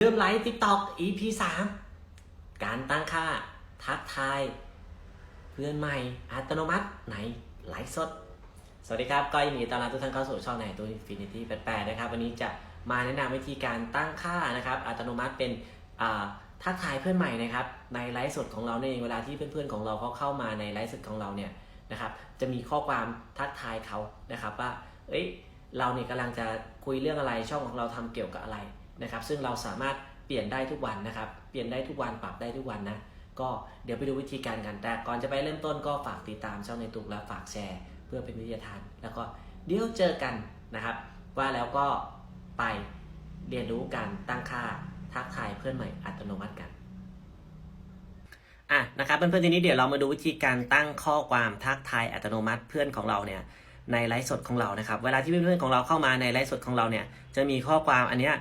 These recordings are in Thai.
เริ่มไลฟ์ TikTok EP 3การตั้งค่า ทักทาย เพื่อนใหม่อัตโนมัติในไลฟ์สด สวัสดีครับ ก็ยินดีต้อนรับทุกท่านเข้าสู่ช่องในตัว Infinity 88 นะครับ วันนี้จะมาแนะนำวิธีการตั้งค่านะครับ อัตโนมัติเป็นอ่าทักทายเพื่อนใหม่นะครับ ในไลฟ์สดของเราเนี่ยเองเวลาที่เพื่อนๆของเราเขาเข้ามาในไลฟ์สดของเราเนี่ยนะครับ จะมีข้อความทักทายเขานะครับว่า เอ้ย เราเนี่ยกำลังจะคุยเรื่องอะไร ช่องของเราทำเกี่ยวกับอะไร นะครับ ซึ่งเราสามารถเปลี่ยนได้ทุกวันนะครับ เปลี่ยนได้ทุกวันปรับได้ทุกวันนะ ก็เดี๋ยวไปดูวิธีการกัน แต่ก่อนจะไปเริ่มต้นก็ฝากติดตามช่องในตุกและฝากแชร์ เพื่อเป็นวิทยาทาน แล้วก็เดี๋ยวเจอกันนะครับ ว่าแล้วก็ไปเรียนรู้การตั้งค่าทักทายเพื่อนใหม่อัตโนมัติกันอะนะครับเพื่อนๆทีนี้เดี๋ยวเรามาดูวิธีการตั้งข้อความทักทายอัตโนมัติเพื่อนของเราเนี่ยในไลฟ์สดของเรานะครับ เวลาที่เพื่อนๆของเราเข้ามาในไลฟ์สดของเราเนี่ยจะมีข้อความอันเนี้ย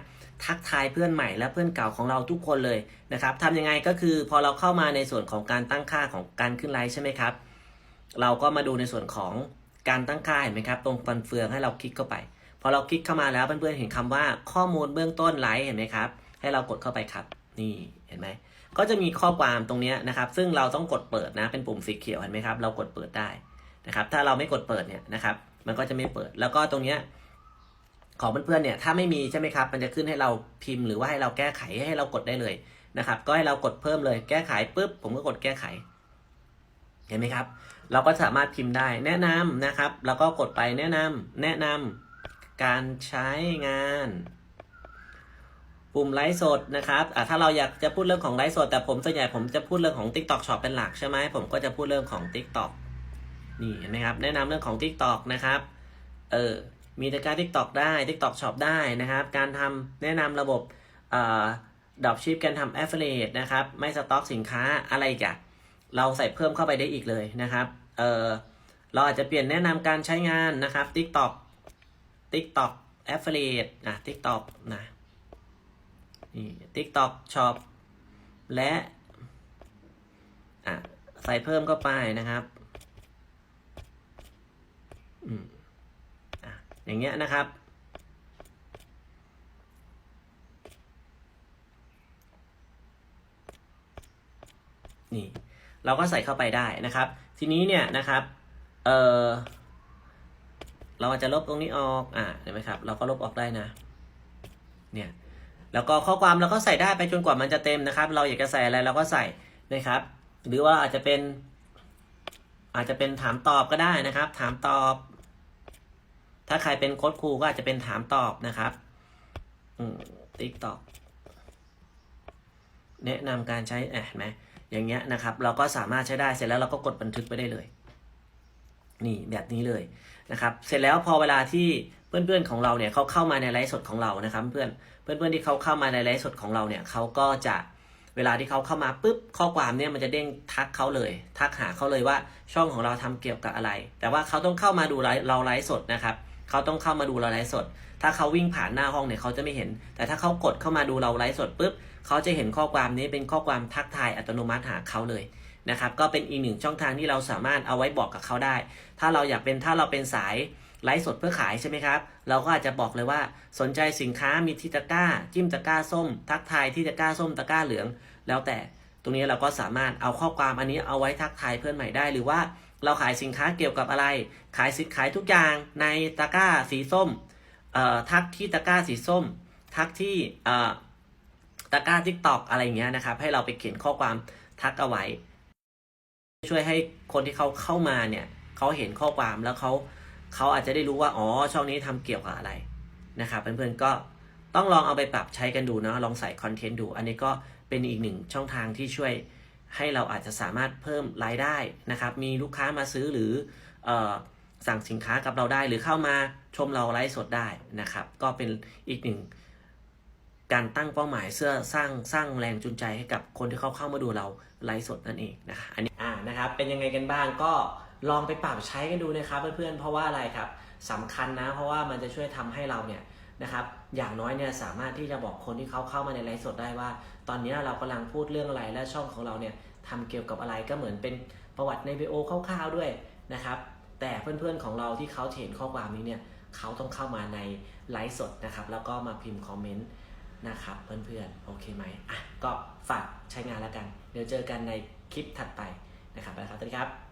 ทักทายเพื่อนใหม่และเพื่อนเก่าของเราทุกคนเลยนะครับทำยังไงก็คือพอเราเข้ามาในส่วนของการตั้งค่าของการขึ้นไลฟ์ใช่ไหมครับ เราก็มาดูในส่วนของการตั้งค่าเห็นไหมครับ ตรงฟันเฟืองให้เราคลิกเข้าไป พอเราคลิกเข้ามาแล้วเพื่อนๆเห็นคำว่าข้อมูลเบื้องต้นไลฟ์เห็นไหมครับ ให้เรากดเข้าไปครับ นี่เห็นไหมก็จะมีข้อความตรงนี้นะครับ ซึ่งเราต้องกดเปิดนะเป็นปุ่มสีเขียวเห็นไหมครับ เรากดเปิดได้นะครับ ถ้าเราไม่กดเปิดเนี่ยนะครับ มันก็จะไม่เปิด แล้วก็ตรงเนี้ย ของเพื่อนๆเนี่ยถ้าไม่มีใช่ไหมครับ มันจะขึ้นให้เราพิมพ์หรือว่าให้เราแก้ไขให้เรากดได้เลยนะครับ ก็ให้เรากดเพิ่มเลยแก้ไขปุ๊บผมก็กดแก้ไข เห็นไหมครับ เราก็สามารถพิมพ์ได้แนะนำนะครับ แล้วก็กดไปแนะนำแนะนำการใช้งานปุ่มไลฟ์สดนะครับอะถ้าเราอยากจะพูดเรื่องของไลฟ์สด แต่ผมส่วนใหญ่ผมจะพูดเรื่องของ TikTok Shop เป็นหลักใช่ไหมผมก็จะพูดเรื่องของ TikTok นี่เห็นไหมครับ แนะนำเรื่องของ TikTok นะครับ เออ มีตะกร้า TikTok ได้ TikTok Shop ได้นะครับ การทำแนะนำระบบอดรอปชิปการทำ Affiliate นะครับ ไม่สต็อกสินค้าอะไรอีกันเราใส่เพิ่มเข้าไปได้อีกเลยนะครับเเราอาจจะเปลี่ยนแนะนำการใช้งานนะครับ TikTok TikTok Affiliate นะ TikTok นะนี่ TikTok Shop และอะใส่เพิ่มเข้าไปนะครับ อืม อย่างเงี้ยนะครับ นี่เราก็ใส่เข้าไปได้นะครับ ทีนี้เนี่ยนะครับ เออเราอาจจะลบตรงนี้ออก อะเห็นไหมครับ เราก็ลบออกได้นะ เนี่ย แล้วก็ข้อความเราก็ใส่ได้ไปจนกว่ามันจะเต็มนะครับ เราอยากจะใส่อะไรเราก็ใส่นะครับ หรือว่าอาจจะเป็น อาจจะเป็นถามตอบก็ได้นะครับ ถามตอบ ถ้าใครเป็นโค้ดครูก็อาจจะเป็นถามตอบนะครับ อืมติ๊กตอกแนะนำการใช้เห็นไหมอย่างเงี้ยนะครับ เราก็สามารถใช้ได้เสร็จแล้วเราก็กดบันทึกไปได้เลย นี่แบบนี้เลยนะครับ เสร็จแล้วพอเวลาที่เพื่อนๆของเราเนี่ยเขาเข้ามาในไลฟ์สดของเรานะครับ เพื่อนเพื่อนๆที่เขาเข้ามาในไลฟ์สดของเราเนี่ยเขาก็จะเวลาที่เขาเข้ามาปุ๊บข้อความเนี่ยมันจะเด้งทักเขาเลย ทักหาเขาเลยว่าช่องของเราทำเกี่ยวกับอะไร แต่ว่าเขาต้องเข้ามาดูไลฟ์เราไลฟ์สดนะครับ เขาต้องเข้ามาดูเราไลฟ์สด ถ้าเขาวิ่งผ่านหน้าห้องเนี่ยเขาจะไม่เห็น แต่ถ้าเขากดเข้ามาดูเราไลฟ์สดปุ๊บเขาจะเห็นข้อความนี้เป็นข้อความทักทายอัตโนมัติหาเขาเลยนะครับ ก็เป็นอีกหนึ่งช่องทางที่เราสามารถเอาไว้บอกกับเขาได้ ถ้าเราอยากเป็นถ้าเราเป็นสายไลฟ์สดเพื่อขายใช่ไหมครับ เราก็อาจจะบอกเลยว่าสนใจสินค้ามีที่ตะกร้า จิ้มตะกร้าส้ม ทักทายที่ตะกร้าส้มตะกร้าเหลือง แล้วแต่ตรงนี้เราก็สามารถเอาข้อความอันนี้เอาไว้ทักทายเพื่อนใหม่ได้ หรือว่า เราขายสินค้าเกี่ยวกับอะไร ขายสินขายทุกอย่างในตะกร้าสีส้มเอ่อทักที่ตะกร้าสีส้ม ทักที่เอ่อตะกร้าทิกตอกอะไรอย่างเงี้ยนะครับ ให้เราไปเขียนข้อความทักเอาไว้ ช่วยให้คนที่เขาเข้ามาเนี่ยเขาเห็นข้อความแล้วเขาเขาอาจจะได้รู้ว่าอ๋อช่องนี้ทำเกี่ยวกับอะไรนะครับเพื่อนๆก็ต้องลองเอาไปปรับใช้กันดูนะลองใส่คอนเทนต์ดู อันนี้ก็เป็นอีกหนึ่งช่องทางที่ช่วย ให้เราอาจจะสามารถเพิ่มรายได้นะครับ มีลูกค้ามาซื้อหรืออสั่งสินค้ากับเราได้ หรือเข้ามาชมเราไลฟ์สดได้นะครับ ก็เป็นอีกหนึ่งการตั้งเป้าหมายเสื้อสร้างสร้างแรงจูงใจให้กับคนที่เขาเข้ามาดูเราไลฟ์สดนั่นเองนะคะอันนี้อ่านะครับ เป็นยังไงกันบ้างก็ลองไปปรับใช้กันดูนะครับเพื่อนๆเพราะว่าอะไรครับสำคัญนะ เพราะว่ามันจะช่วยทำให้เราเนี่ย นะครับอย่างน้อยเนี่ยสามารถที่จะบอกคนที่เขาเข้ามาในไลฟ์สดได้ว่า ตอนนี้เรากำลังพูดเรื่องอะไรและช่องของเราเนี่ยทำเกี่ยวกับอะไรก็เหมือนเป็นประวัติในวีโอคร่าวๆด้วยนะครับแต่เพื่อนๆของเราที่เขาเห็นข้อความนี้เนี่ยเขาต้องเข้ามาในไลฟ์สดนะครับแล้วก็มาพิมพ์คอมเมนต์นะครับเพื่อนๆโอเคไหมอะก็ฝากใช้งานแล้วกัน เดี๋ยวเจอกันในคลิปถัดไปนะครับไปแล้วครับสวัสดีครับ